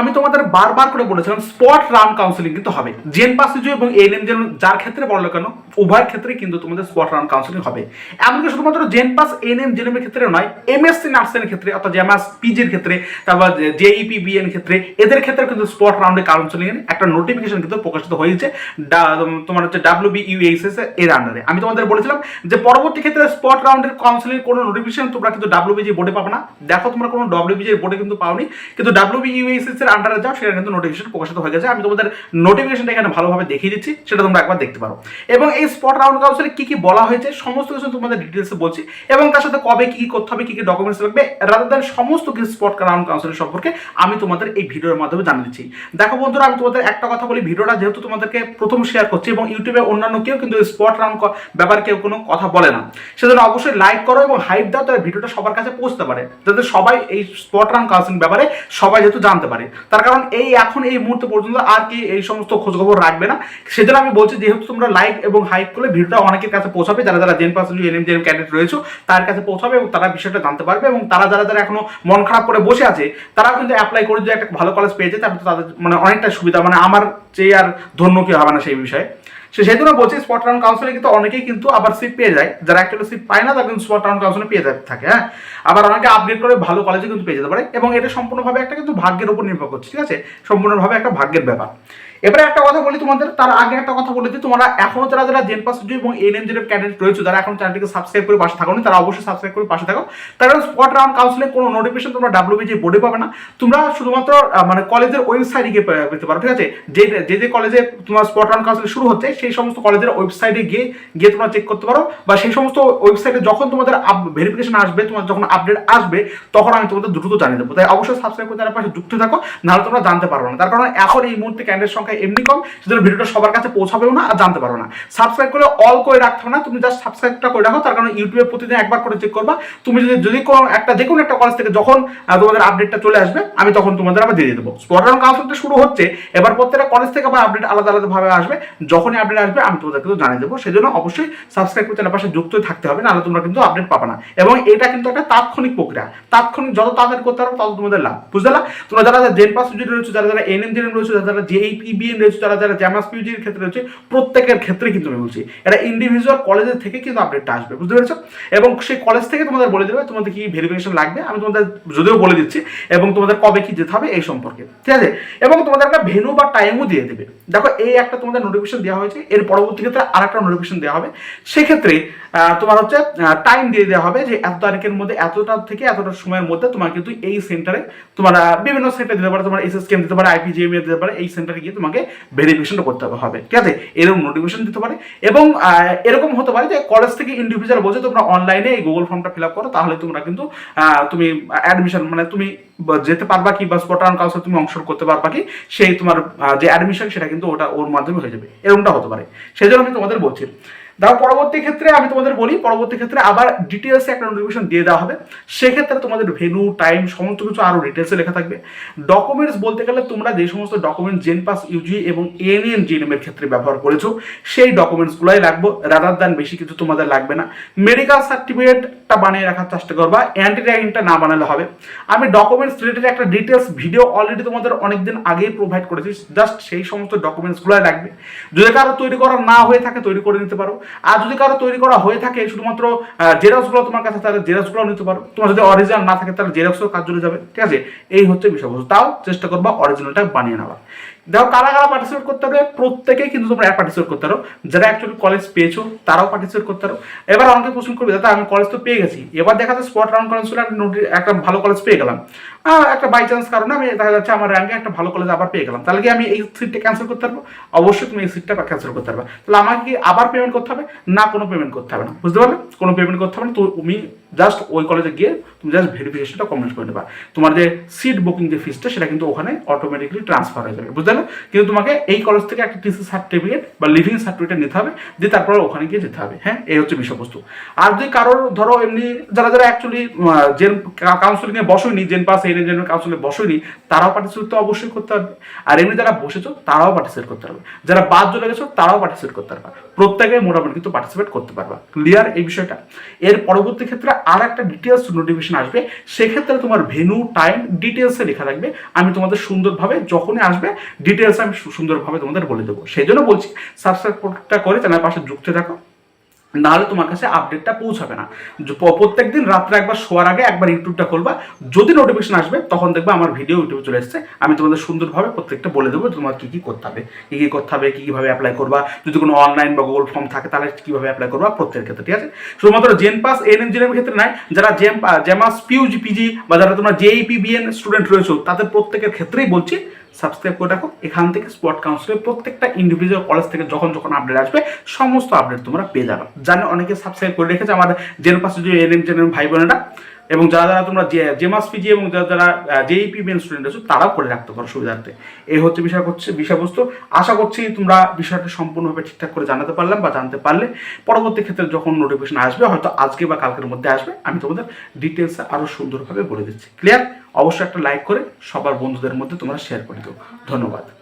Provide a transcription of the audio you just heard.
আমি তোমাদের বারবার করে বলেছিলাম স্পট রাউন্ড কাউন্সিলিং কিন্তু হবে। জেন পাসিজু এবং এনএম যেন যার ক্ষেত্রে বলো কেন? উভয়ের ক্ষেত্রে কিন্তু তোমাদের স্পট রাউন্ড কাউন্সিলিং হবে। এমনকি শুধুমাত্র জেন পাস এনএম জেনএম এর ক্ষেত্রে নয় এমএসসি নার্সিং ক্ষেত্রে, অর্থাৎ জেমাস পিজির ক্ষেত্রে, তারপর জেইপি বিএন ক্ষেত্রে, এদের ক্ষেত্রে কিন্তু স্পট রাউন্ডে কাউন্সিলিং এর একটা নোটিফিকেশন কিন্তু প্রকাশিত হয়েছে তোমার হচ্ছে ডাব্লিউ বি ইউএসএস এর আন্ডারে আমি তোমাদের বলেছিলাম যে পরবর্তী ক্ষেত্রে স্পট রাউন্ডের কাউন্সিলিং কোনো নোটিফিকেশন তোমরা কিন্তু ডাব্লিউবিজি বোর্ডে পাবে না। দেখো তোমরা কোনো ডাব্লিউ ডাব্লিউবিজি বোর্ডে কিন্তু পাওনি, কিন্তু ডাব্লিউ ডাব্লিউবি ইউএসএস এর আন্ডারে যাও সেটা কিন্তু নোটিফিকেশন প্রকাশিত হয়ে গেছে। আমি তোমাদের নোটিফিকেশনটা এখানে ভালোভাবে দেখিয়ে দিচ্ছি, সেটা তোমরা একবার দেখতে পারো। এবং এই স্পট রাউন্ড কাউন্সিলে কি কি বলা হয়েছে, সমস্ত কিছু তোমাদের ডিটেলসে বলছি এবং তার সাথে কবে কি করতে হবে, কি কি ডকুমেন্টস লাগবে রাদার দ্যান সমস্ত কিছু স্পট রাউন্ড কাউন্সিলের সম্পর্কে আমি তোমাদের এই ভিডিওর মাধ্যমে জানিয়ে দিচ্ছি। দেখো বন্ধুরা, আমি তোমাদের একটা কথা বলি, ভিডিওটা যেহেতু তোমাদেরকে প্রথম শেয়ার করছি এবং ইউটিউবে অন্যান্য কেউ কিন্তু স্পট রাউন্ড ব্যাপারে কেউ কোনো কথা বলে না। সেজন্য অবশ্যই লাইক করো এবং হাইপ দাও, তাহলে ভিডিওটা সবার কাছে পৌঁছতে পারে, যাতে সবাই এই স্পট রাউন্ড কাউন্সিলিং ব্যাপারে সবাই যেহেতু জানতে পারে। তার কারণ এই এখন এই মুহূর্তে পর্যন্ত আর কি এই সমস্ত খোঁজখবর রাখবে না। সেজন্য আমি বলছি, যেহেতু তোমরা লাইক এবং হাইপ করলে ভিডিওটা অনেকের কাছে পৌঁছাবে, যারা যারা gen percent NM gen candidate রয়েছে, তার কাছে পৌঁছাবে এবং তারা বিষয়টা জানতে পারবে এবং তারা যারা যারা এখনও মন খারাপ করে বসে আছে, তারাও কিন্তু অ্যাপ্লাই করে যদি একটা ভালো কলেজ পেয়ে যায়, তাহলে তাদের মানে অনেকটা সুবিধা মানে আমার চেয়ে আর ধন্য কি হবে না সেই বিষয়ে। সে সেই জন্য বলছি স্পট রাউন্ড কাউন্সিলে কিন্তু অনেকেই কিন্তু আবার সিট পেয়ে যায়, যারা অ্যাকচুয়ালি সিট পায় না, তারা কিন্তু স্পট রাউন্ড কাউন্সিলে পেয়ে যায় থাকে হ্যাঁ? আবার অনেকে আপডেট করে ভালো কলেজে কিন্তু পেয়ে যেতে পারে এবং এটা সম্পূর্ণভাবে একটা কিন্তু ভাগ্যের উপর নির্ভর করছে, ঠিক আছে? সম্পূর্ণভাবে একটা ভাগ্যের ব্যাপার। এবারে একটা কথা বলি তোমাদের, তার আগে একটা কথা বলে দিই, তোমরা এখনও যারা যারা জেন পাস এবং এনএম জেন ক্যান্ডিডেট রয়েছে, যারা এখন চ্যানেলটিকে সাবস্ক্রাইব করে পাশে থাকো তারা অবশ্যই সাবস্ক্রাইব করে পাশে থাকো। তার স্পট রাউন্ড কাউন্সিলে কোনো নোটিফিকেশন তোমরা ডাব্লিউবিজি বোর্ডে পাবে না। তোমরা শুধুমাত্র মানে কলেজের ওয়েবসাইটে গিয়ে পেতে পারো, ঠিক আছে? যে যে যে কলেজে তোমার স্পট রাউন্ড কাউন্সিল শুরু হচ্ছে, সেই সমস্ত কলেজের ওয়েবসাইটে গিয়ে গিয়ে তোমরা চেক করতে পারো। বা সেই সমস্ত ওয়েবসাইটে যখন তোমাদের ভেরিফিকেশন আসবে, তোমার যখন আপডেট আসবে, তখন আমি তোমাদের দ্রুত জানিয়ে দেবো। তাই অবশ্যই সাবস্ক্রাইব করে তার পাশে যুক্ত থাকো, নাহলে তোমরা জানতে পারবে না। তার কারণ এখন এই মুহূর্তে ক্যান্ডিডেট সংখ্যা এমনি কম, সেজন্য ভিডিওটা সবার কাছে পৌঁছাবেও না আর জানতে পারো না। সাবস্ক্রাইব করে অল করে রাখতে না, তুমি জাস্ট সাবস্ক্রাইবটা করে রাখো, তার কারণ ইউটিউবে প্রতিদিন একবার করে চেক করবা। তুমি যদি যদি কোনো একটা, যে কোনো একটা কলেজ থেকে যখন তোমাদের আপডেটটা চলে আসবে, আমি তখন তোমাদের আবার দিয়ে দেবো। স্পট রাউন্ড কাউন্সিলটা শুরু হচ্ছে, এবার প্রত্যেকটা কলেজ থেকে আবার আপডেট আলাদা আলাদা ভাবে আসবে। যখনই আপডেট আসবে, আমি তোমাদেরকে তো জানিয়ে দেবো। সেজন্য অবশ্যই সাবস্ক্রাইব করতে পাশে যুক্ত থাকতে হবে, নাহলে তোমরা কিন্তু আপডেট পাবে না। এবং এটা কিন্তু একটা তাৎক্ষণিক প্রক্রিয়া। তাৎক্ষণিক যত তাড়াতাড়ি করতে পারো, তত তোমাদের লাভ। বুঝতে তোমরা যারা যারা জেন পাস রয়েছে, যারা যারা এনএম জেন রয়েছে, যারা যারা জেইপিবিএন রয়েছে, যারা যারা জ্যামাস পিউজির ক্ষেত্রে রয়েছে, প্রত্যেকের ক্ষেত্রে কিন্তু আমি বলছি। এটা ইন্ডিভিজুয়াল কলেজের থেকে কিন্তু আপডেটটা আসবে, বুঝতে পেরেছ? এবং সেই কলেজ থেকে তোমাদের বলে দেবে, তোমাদের কি ভেরিফিকেশন লাগবে, আমি তোমাদের যদিও বলে দিচ্ছি, এবং তোমাদের কবে কি যেতে হবে এই সম্পর্কে, ঠিক আছে? এবং তোমাদের একটা ভেনু বা টাইমও দিয়ে দেবে। দেখো, এই একটা তোমাদের নোটিফিকেশন দেওয়া হয়েছে, এর পরবর্তী ক্ষেত্রে আর একটা নোটিফিকেশন দেওয়া হবে। সেক্ষেত্রে তোমার হচ্ছে টাইম দিয়ে দেওয়া হবে যে এত তারিখের মধ্যে, এতটা থেকে এতটা সময়ের মধ্যে তোমার কিন্তু এই সেন্টারে তোমার বিভিন্ন সেন্টার দিতে পারে, তোমার এসএস কেম দিতে পারে আইপিজিএম দিতে পারে, এই সেন্টারে গিয়ে তোমাকে ভেরিফিকেশনটা করতে হবে ঠিক আছে? এরকম নোটিফিকেশন দিতে পারে। এবং এরকম হতে পারে যে কলেজ থেকে ইন্ডিভিজুয়াল বলছে তোমরা অনলাইনে এই গুগল ফর্মটা ফিল আপ করো, তাহলে তোমরা কিন্তু তুমি অ্যাডমিশন মানে তুমি যেতে পারবা কি বা স্পটান কাউন্সিল তুমি অংশগ্রহণ করতে পারবা কি, সেই তোমার যে অ্যাডমিশন সেটা কিন্তু ওটা ওর মাধ্যমে হয়ে যাবে। এরকমটা হতে পারে। সেই জন্য আমি তোমাদের বলছি দেখো পরবর্তী ক্ষেত্রে আমি তোমাদের বলি, পরবর্তী ক্ষেত্রে আবার ডিটেলসে একটা নোটিফিকেশন দিয়ে দেওয়া হবে। সেক্ষেত্রে তোমাদের ভেনু টাইম সমস্ত কিছু আরও ডিটেলসে লেখা থাকবে। ডকুমেন্টস বলতে গেলে তোমরা যে সমস্ত ডকুমেন্ট জেন পাস ইউজি এবং এনএন জিএনএম এর ক্ষেত্রে ব্যবহার করেছ, সেই ডকুমেন্টসগুলোই লাগবো রাদার দ্যান বেশি কিছু তোমাদের লাগবে না। মেডিকেল সার্টিফিকেটটা বানিয়ে রাখার চেষ্টা করবা অ্যান্টি র্যাগিংটা না বানালে হবে। আমি ডকুমেন্টস রিলেটেড একটা ডিটেলস ভিডিও অলরেডি তোমাদের অনেকদিন আগেই প্রোভাইড করেছি জাস্ট সেই সমস্ত ডকুমেন্টসগুলোই লাগবে। যদি কারও তৈরি করা না হয়ে থাকে, তৈরি করে নিতে পারো। আর যদি কারও তৈরি করা হয়ে থাকে, শুধুমাত্র জেরক্সগুলো তোমার কাছে, তাহলে জেরক্সগুলো নিতে পারো। তোমার যদি অরিজিনাল না থাকে, তাহলে জেরক্সও কাজ চলে যাবে। ঠিক আছে? এই হচ্ছে বিষয়বস্তু। তাও চেষ্টা করবা অরিজিনালটা বানিয়ে নেওয়ার। দেখো কারা কারা পার্টিসিপেট করতে পারবে? প্রত্যেকেই কিন্তু তোমরা পার্টিসিপেট করতে পারো। যারা অ্যাকচুয়ালি কলেজ পেয়েছ, তারাও পার্টিসিপেট করতে পারো। এবার অনেকে প্রশ্ন করবে, দাদা, আমি কলেজ তো পেয়ে গেছি। এবার দেখা যাচ্ছে স্পট রাউন্ড কলেজ একটা নোটি- একটা ভালো কলেজ পেয়ে গেলাম। একটা বাই চান্স কারণে আমি দেখা যাচ্ছে আমার র্যাঙ্কে একটা ভালো কলেজ আবার পেয়ে গেলাম। তাহলে কি আমি এই সিটটা ক্যান্সেল করতে পারব? অবশ্যই তুমি এই সিটটা ক্যান্সেল করতে পারবে। তাহলে আমাকে কি আবার পেমেন্ট করতে হবে? না, কোনো পেমেন্ট করতে হবে না। বুঝতে পারলে? কোনো পেমেন্ট করতে হবে না। তুমি জাস্ট ওই কলেজে গিয়ে তুমি জাস্ট ভেরিফিকেশনটা কমপ্লিট করে নেবা। তোমার যে সিট বুকিং যে ফিসটা সেটা কিন্তু ওখানে অটোমেটিকলি ট্রান্সফার হয়ে যাবে। বুঝতে পারলে কিন্তু তোমাকে এই কলেজ থেকে একটা টিসি সার্টিফিকেট বা লিভিং সার্টিফিকেট নিতে হবে, দিয়ে তারপর ওখানে গিয়ে যেতে হবে। হ্যাঁ? এই হচ্ছে বিষয়বস্তু। আর যদি কারোর ধরো এমনি যারা যারা অ্যাকচুয়ালি জেন কাউন্সিলিং এ বসেনি জেন পাস এই জেন কাউন্সিলে বসেনি তারাও পার্টিসিপেট তো অবশ্যই করতে হবে আর এমনি যারা বসেছো, তারাও পার্টিসিপেট করতে পারবে। যারা বাদ চলে গেছো, তারাও পার্টিসিপেট করতে পারবে। প্রত্যেকে মোটামুটি কিন্তু পার্টিসিপেট করতে পারবা। ক্লিয়ার এই বিষয়টা? এর পরবর্তী ক্ষেত্রে আর একটা ডিটেলস নোটিফিকেশন আসবে, সেক্ষেত্রে তোমার ভেনু টাইম ডিটেলসে লেখা থাকবে। আমি তোমাদের সুন্দরভাবে যখনই আসবে ডিটেলস আমি সুন্দরভাবে তোমাদের বলে দেবো। সেই জন্য বলছি সাবস্ক্রাইবটা করে চ্যানেল পাশে যুক্ত থাকো। নাহলে তোমার কাছে আপডেটটা পৌঁছাবে না। প্রত্যেক দিন রাত্রে একবার শোয়ার আগে একবার ইউটিউবটা খুলবা। যদি নোটিফিকেশন আসবে, তখন দেখবে আমার ভিডিও ইউটিউবে চলে এসেছে। আমি তোমাদের সুন্দরভাবে প্রত্যেকটা বলে দেবো তোমার কী কী করতে হবে, কী কী করতে হবে, কী কীভাবে অ্যাপ্লাই করবা। যদি কোনো অনলাইন বা গুগল ফর্ম থাকে, তাহলে কীভাবে অ্যাপ্লাই করবা, প্রত্যেকের ক্ষেত্রে, ঠিক আছে? শুধুমাত্র জেন পাস এন এম জেনের ক্ষেত্রে নয়, যারা জেম জেমাস পিউজি পিজি বা যারা তোমরা জেইপি বিএন স্টুডেন্ট রয়েছো, তাদের প্রত্যেকের ক্ষেত্রেই বলছি সাবস্ক্রাইব করে রাখো। এখান থেকে স্পট কাউন্সিলের প্রত্যেকটা ইন্ডিভিজুয়াল কলেজ থেকে যখন যখন আপডেট আসবে, সমস্ত আপডেট তোমরা পেয়ে যাবে। জানো অনেকে সাবস্ক্রাইব করে রেখেছে আমার জেন পাশে যে এন এম জেন ভাই বোনেরা, এবং যারা যারা তোমরা যে জেমাস পিজি এবং যারা যারা জেইপি মেন স্টুডেন্ট আছো, তারাও করে রাখতে পারো সুবিধার্থে। এই হচ্ছে বিষয় হচ্ছে বিষয়বস্তু। আশা করছি তোমরা বিষয়টা সম্পূর্ণভাবে ঠিকঠাক করে জানাতে পারলাম বা জানতে পারলে। পরবর্তী ক্ষেত্রে যখন নোটিফিকেশন আসবে, হয়তো আজকে বা কালকের মধ্যে আসবে, আমি তোমাদের ডিটেলসে আরও সুন্দরভাবে বলে দিচ্ছি। ক্লিয়ার অবশ্যই একটা লাইক করে সবার বন্ধুদের মধ্যে তোমরা শেয়ার করে দিও। ধন্যবাদ।